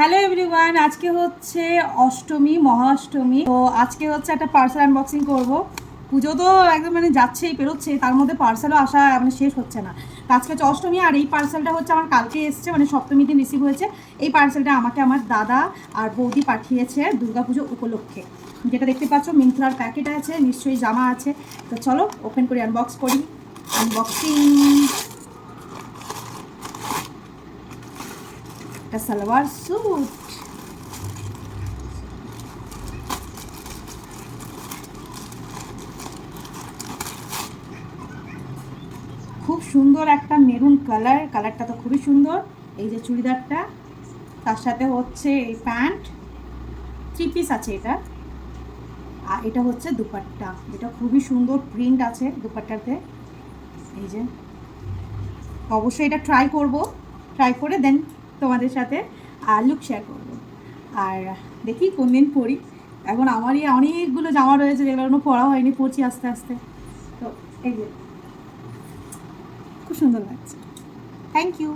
Hello everyone আজকে হচ্ছে অষ্টমী, মহাষ্টমী। তো আজকে হচ্ছে একটা পার্সেল আনবক্সিং করব। পুজো তো একদম মানে যাচ্ছেই পেরোচ্ছে তার মধ্যে পার্সেলও আসা মানে শেষ হচ্ছে না। আজকে হচ্ছে অষ্টমী, আর এই পার্সেলটা হচ্ছে আমার কালকে এসছে মানে সপ্তমী দিন রিসিভ হয়েছে। এই পার্সেলটা আমাকে আমার দাদা আর বৌদি পাঠিয়েছে দুর্গাপুজো উপলক্ষে। যেটা দেখতে পাচ্ছ, মিন্ত্রার প্যাকেট আছে, নিশ্চয়ই জামা আছে। তো চলো ওপেন করি আনবক্স করি। আনবক্সিং একটা সালোয়ার স্যুট। খুব সুন্দর একটা মেরুন কালার, কালারটা তো খুবই সুন্দর। এই যে চুড়িদারটা, তার সাথে হচ্ছে এই প্যান্ট থ্রি পিস আছে এটা। আর এটা হচ্ছে দুপাট্টা যেটা খুবই সুন্দর প্রিন্ট আছে দুপাট্টাতে। এই যে, অবশ্যই এটা ট্রাই করব। ট্রাই করে দেন। তোমাদের সাথে আর লুক শেয়ার করব। আর দেখি কোন দিন পড়ি। এখন আমারই অনেকগুলো জামা রয়েছে যেগুলো এখনও পরা হয়নি, পরছি আস্তে আস্তে। তো এই যে, খুব সুন্দর লাগছে। Thank you